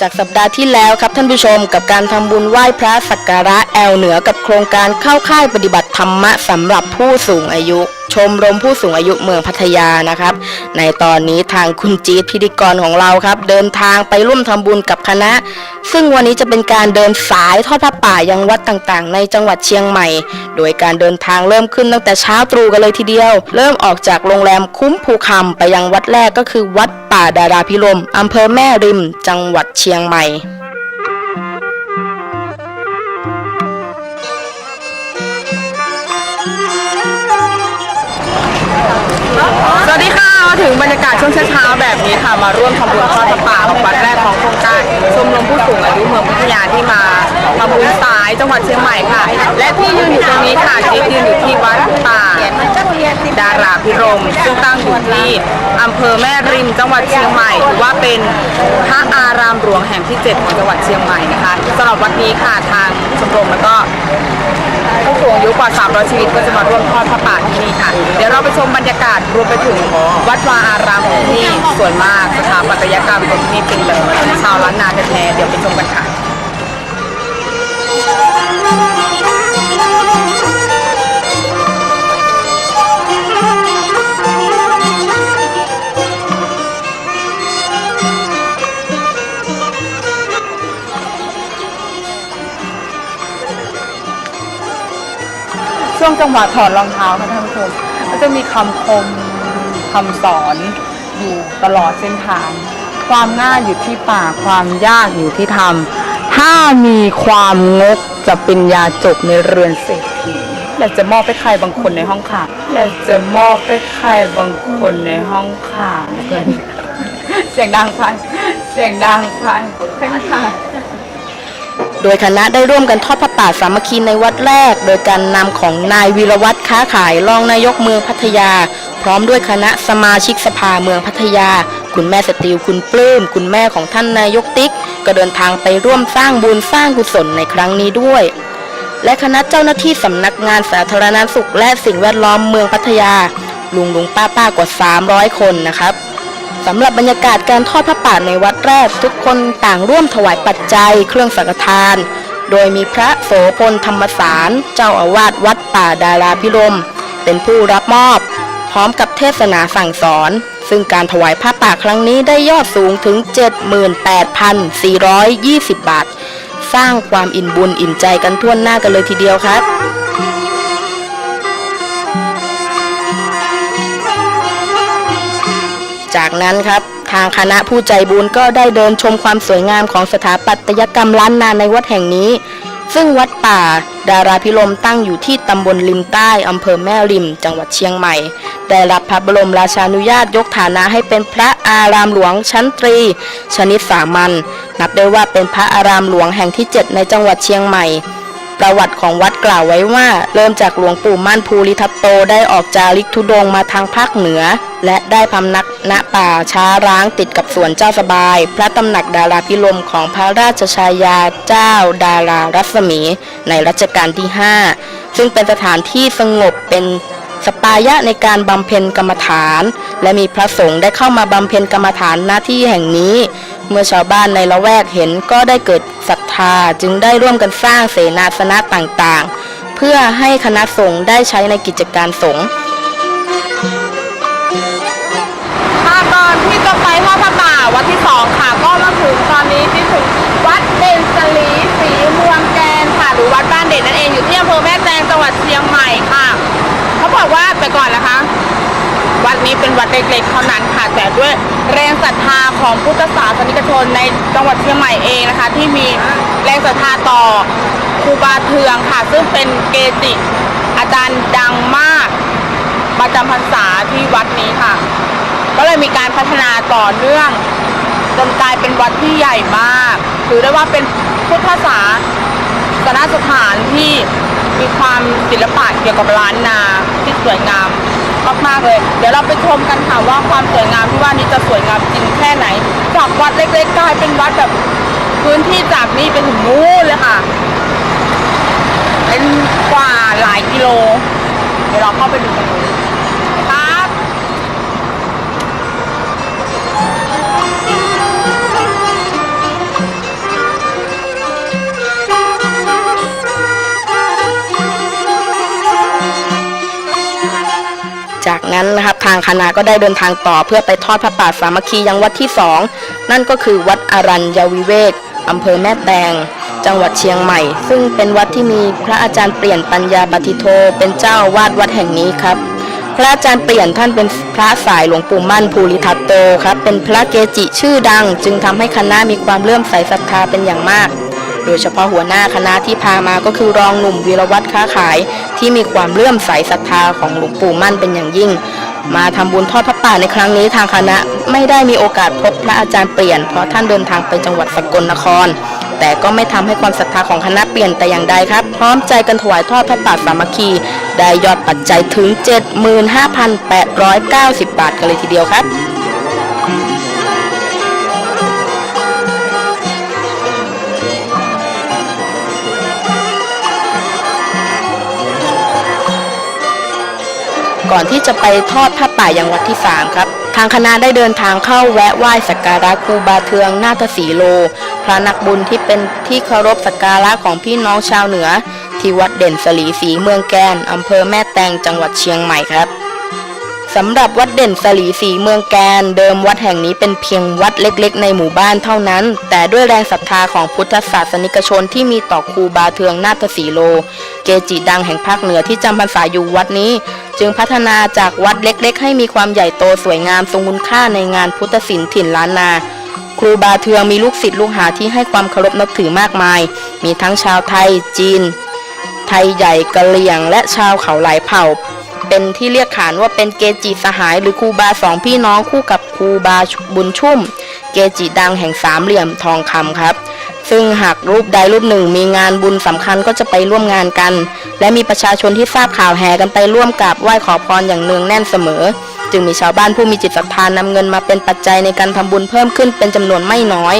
จากสัปดาห์ที่แล้วครับท่านผู้ชมกับการทำบุญไหว้พระสักการะแอลเหนือกับโครงการเข้าค่ายปฏิบัติธรรมะสำหรับผู้สูงอายุ ชมรมผู้สูงอายุเมืองพัทยานะครับ ในตอนนี้ทางคุณจีดพิธีกรของเราครับ เดินทางไปร่วมทำบุญกับคณะ ซึ่งวันนี้จะเป็นการเดินสายทอดผ้าป่ายังวัดต่างๆ ในจังหวัดเชียงใหม่ โดยการเดินทางเริ่มขึ้นตั้งแต่เช้าตรู่กันเลยทีเดียว เริ่มออกจากโรงแรมคุ้มภูคำไปยังวัดแรกก็คือวัดป่าดาราพิรมอำเภอแม่ริม จังหวัดเชียงใหม่ ถึงบรรยากาศช่วงเช้าๆแบบนี้ค่ะ มาร่วมทำบุญทอดพระป่าของวัดแรกของโครงการชมรมผู้สูงอายุเมืองพัทยาที่มาทำบุญสายจังหวัดเชียงใหม่ค่ะ และที่ยืนอยู่ตรงนี้ค่ะจิ๊บยืนอยู่ที่วัดป่าดาราพิรมซึ่งตั้งอยู่ที่อำเภอแม่ริมจังหวัดเชียงใหม่ถือว่าเป็นพระอารามหลวงแห่งที่ 7 ของจังหวัดเชียงใหม่นะคะสำหรับวัดนี้ค่ะทางชมรมแล้วก็ ผู้สูงอายุกว่า 300 ชีวิตก็จะมาร่วมทอดพระป่าที่นี่ค่ะ เดี๋ยวเราไปชมบรรยากาศรวมไปถึงวัดวาอารามของที่นี่สวนมากสถาปัตยกรรมของที่นี่เป็นแบบชาวล้านนาแท้ๆเดี๋ยวไปชมกันค่ะ จังหวะถอดรองเท้าค่ะท่านผู้ชมก็จะมีคำคมคำสอนอยู่ตลอดเส้นทาง ความง่ายอยู่ที่ปากความยากอยู่ที่ทำถ้ามีความงกจะเป็นยาจบในเรือนเศรษฐีและจะมอบให้ใครบางคนในห้องข่าวและจะมอบให้ใครบางคนในห้องข่าวเพื่อนเสียงดังไปเสียงดังไปเพ่งค่ะ โดยคณะได้ร่วมกันทอดพระป่าสามัคคีในวัดแรก โดยการนำของนายวีรวัตรค้าขายรองนายกเมืองพัทยา พร้อมด้วยคณะสมาชิกสภาเมืองพัทยา คุณแม่สติวคุณปลื้มคุณแม่ของท่านนายกติ๊ก ก็เดินทางไปร่วมสร้างบุญสร้างกุศลในครั้งนี้ด้วย และคณะเจ้าหน้าที่สำนักงานสาธารณสุข และสิ่งแวดล้อมเมืองพัทยา ลุงลุงป้าป้ากว่า 300 คนนะครับ สำหรับบรรยากาศการทอดพระป่าในวัดแรกทุกคนต่างร่วมถวายปัจจัยเครื่องสังฆทาน โดยมีพระโสพลธรรมสาร เจ้าอาวาสวัดป่าดาราพิรม เป็นผู้รับมอบ พร้อมกับเทศนาสั่งสอน ซึ่งการถวายผ้าป่าครั้งนี้ได้ยอดสูงถึง 78,420 บาท สร้างความอิ่มบุญอิ่มใจกันทั่วหน้ากันเลยทีเดียวครับ จากนั้นครับทางคณะผู้ใจบุญก็ได้เดินชมความสวยงามของสถาปัตยกรรมล้านนาในวัดแห่งนี้ ซึ่งวัดป่า ดาราพิรมตั้งอยู่ที่ตำบลริมใต้อำเภอแม่ริม จังหวัดเชียงใหม่ ได้รับพระบรมราชานุญาตยกฐานะให้เป็นพระอารามหลวงชั้นตรี ชนิดสามัญนับได้ว่าเป็นพระอารามหลวงแห่งที่ 7 ในจังหวัดเชียงใหม่ ประวัติของวัดกล่าวไว้ว่า เริ่มจากหลวงปู่มั่นภูริทัตโตได้ออกจาริกธุดงมาทางภาคเหนือ และได้พำนักณป่าช้าร้างติดกับสวนเจ้าสบาย พระตำหนักดาราพิรมของพระราชชายาเจ้าดารารัศมี ในรัชกาลที่ 5 ซึ่งเป็นสถานที่สงบเป็นสปายะในการบำเพ็ญกรรมฐาน และมีพระสงฆ์ได้เข้ามาบำเพ็ญกรรมฐานหน้าที่แห่งนี้ เมื่อชาวบ้านในละแวกเห็นก็ได้เกิดศรัท ธาจึงได้ร่วมกันสร้างเสนาสนะต่างๆ เพื่อให้คณะสงฆ์ได้ใช้ในกิจการสงฆ์ค่ะก่อนที่จะไปทอดพระป่าวัดที่สองค่ะ ก็มาถึงตอนนี้ที่ถึงวัดเด่นสลีสีมืองแกนค่ะหรือวัดบ้านเด่นนั่นเองอยู่ที่อำเภอแม่แตงจังหวัดเชียงใหม่ค่ะ เขาบอกว่าไปก่อนนะคะ วัดนี้เป็นวัดเล็กๆเท่านั้นค่ะแต่ด้วยแรงศรัทธา ของพุทธศาสนิกชนในจังหวัดเชียงใหม่เองนะคะ ที่มีแรงศรัทธาต่อครูบาเทืองค่ะ ซึ่งเป็นเกจิอาจารย์ดังมาก ประจำพรรษาที่วัดนี้ค่ะ ก็เลยมีการพัฒนาต่อเนื่อง จนกลายเป็นวัดที่ใหญ่มากถือได้ว่าเป็นพุทธศาสนสถานที่มีความศิลปะเกี่ยวกับล้านนาที่สวยงาม มากๆเลย เดี๋ยวเราไปชมกันค่ะว่าความสวยงามที่ว่านี้จะสวยงามจริงแค่ไหนจากวัดเล็กๆกลายเป็นวัดแบบพื้นที่จากนี่ไปถึงนู้นเลยค่ะ เป็นกว่าหลายกิโล เดี๋ยวเราเข้าไปดูกันเลย นั้นนะครับทางคณะก็ได้เดินทางต่อเพื่อไปทอดพระป่าสามัคคียังวัดที่สองนั่นก็คือวัดอรัญญวิเวกอำเภอแม่แตง จังหวัดเชียงใหม่ ซึ่งเป็นวัดที่มีพระอาจารย์เปลี่ยนปัญญาบัติโท เป็นเจ้าวาดวัดแห่งนี้ครับ พระอาจารย์เปลี่ยนท่านเป็นพระสายหลวงปู่มั่นภูริทัตโตครับเป็นพระเกจิชื่อดัง จึงทำให้คณะมีความเลื่อมใสศรัทธาเป็นอย่างมาก โดยเฉพาะหัวหน้าคณะที่พามาก็คือรองหนุ่มวีรวัตรค้าขาย ที่มีความเลื่อมใสศรัทธาของหลวงปู่มั่นเป็นอย่างยิ่ง มาทำบุญทอดพระป่าในครั้งนี้ทางคณะไม่ได้มีโอกาสพบพระอาจารย์เปลี่ยน เพราะท่านเดินทางไปจังหวัดสกลนคร แต่ก็ไม่ทำให้ความศรัทธาของคณะเปลี่ยนแต่อย่างใดครับ พร้อมใจกันถวายทอดพระป่าสามัคคี ได้ยอดปัจจัยถึง 75,890 บาทกันเลยทีเดียวครับ ก่อนที่จะไปทอดผ้าป่ายังวัดที่ 3 ครับ ทางคณะได้เดินทางเข้าแวะไหว้สักการะครูบาเทืองนาฏศีโล พระนักบุญที่เป็นที่เคารพสักการะของพี่น้องชาวเหนือ ที่วัดเด่นสลีสีเมืองแกนอำเภอแม่แตงจังหวัดเชียงใหม่ครับ สำหรับวัดเด่นสลีสีเมืองแกน เดิมวัดแห่งนี้เป็นเพียงวัดเล็กๆ ในหมู่บ้านเท่านั้น แต่ด้วยแรงศรัทธาของพุทธศาสนิกชนที่มีต่อครูบาเทืองนาฏสีโล เกจิดังแห่งภาคเหนือที่จำพรรษาอยู่วัดนี้ จึงพัฒนาจากวัดเล็กๆ ให้มีความใหญ่โตสวยงามทรงคุณค่าในงานพุทธศิลป์ถิ่นล้านนาครูบาเทืองมีลูกศิษย์ลูกหาที่ให้ความเคารพนับถือมากมาย มีทั้งชาวไทย จีน ไทยใหญ่กะเหรี่ยง และชาวเขาหลายเผ่า เป็นที่เรียกขานว่าเป็นเกจิสหาย หรือครูบาสองพี่น้องคู่กับครูบาบุญชุ่ม เกจิดังแห่งสามเหลี่ยมทองคำครับ ซึ่งหากรูปใดรูปหนึ่งมีงานบุญสำคัญก็จะไปร่วมงานกัน และมีประชาชนที่ทราบข่าวแห่กันไปร่วมกราบไหว้ขอพรอย่างเนืองแน่นเสมอ จึงมีชาวบ้านผู้มีจิตศรัทธานำเงินมาเป็นปัจจัยในการทำบุญเพิ่มขึ้นเป็นจำนวนไม่น้อย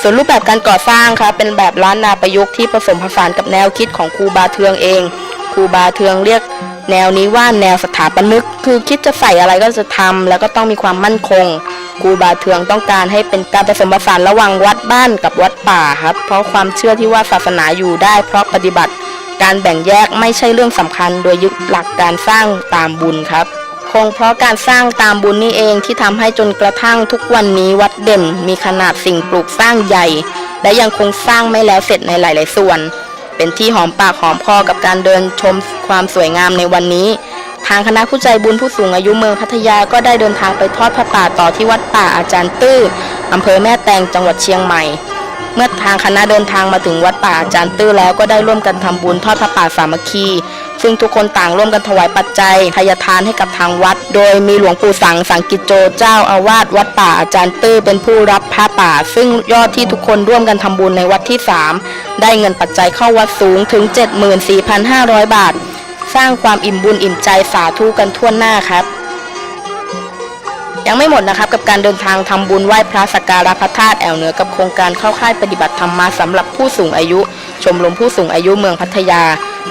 ส่วนรูปแบบการก่อสร้างครับเป็นแบบล้านนาประยุกต์ที่ผสมผสานกับแนวคิดของครูบาเทืองเองครูบาเทืองเรียก แนวนี้ว่าแนวสถาปนิกคือคิดจะใส่อะไรก็จะทำแล้วก็ต้องมีความมั่นคงครูบาเทืองต้องการให้เป็นการผสมผสานระหว่างวัดบ้านกับวัดป่าครับ เพราะความเชื่อที่ว่าศาสนาอยู่ได้เพราะปฏิบัติ การแบ่งแยกไม่ใช่เรื่องสำคัญ โดยยึดหลักการสร้างตามบุญครับคงเพราะการสร้างตามบุญนี่เองที่ทำให้จนกระทั่งทุกวันนี้วัดเด่น มีขนาดสิ่งปลูกสร้างใหญ่ และยังคงสร้างไม่แล้วเสร็จในหลาย ๆ ส่วน เป็นที่หอมปากหอมคอกับการเดินชมความสวยงามในวันนี้ ทางคณะผู้ใจบุญผู้สูงอายุเมืองพัทยาก็ได้เดินทางไปทอดพระป่าต่อที่วัดป่าอาจารย์ตื้ออำเภอแม่แตงจังหวัดเชียงใหม่ เมื่อทางคณะเดินทางมาถึงวัดป่าอาจารย์ตื้อแล้วก็ได้ร่วมกันทำบุญทอดพระป่าสามัคคี ซึ่งทุกคนต่างร่วมกันถวายปัจจัยทายทานให้กับทางวัด โดยมีหลวงปู่สังสังกิจโจเจ้าอาวาสวัดป่าอาจารย์ตื้อเป็นผู้รับผ้าป่า ซึ่งยอดที่ทุกคนร่วมกันทำบุญในวัดที่ 3 ได้เงินปัจจัยเข้าวัดสูงถึง 74,500 บาท สร้างความอิ่มบุญอิ่มใจสาธุกันทั่วหน้าครับยังไม่หมดนะครับกับการเดินทางทำบุญไหว้พระสักการะพระธาตุแอวเหนือกับโครงการเข้าค่ายปฏิบัติธรรมมาสำหรับผู้สูงอายุ ชมรมผู้สูงอายุเมืองพัทยา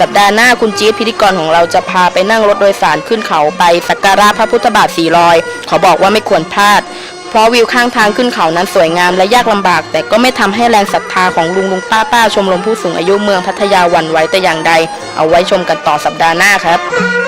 สัปดาห์หน้าคุณจี๊ดพิธีกรของเราจะพาไปนั่งรถโดยสารขึ้นเขาไปสักการะพระพุทธบาทสีลอย ขอบอกว่าไม่ควรพลาด เพราะวิวข้างทางขึ้นเขานั้นสวยงามและยากลำบาก แต่ก็ไม่ทำให้แรงศรัทธาของลุงลุงป้าป้าชมรมผู้สูงอายุเมืองพัทยาหวั่นไหวแต่อย่างใด เอาไว้ชมกันต่อสัปดาห์หน้าครับ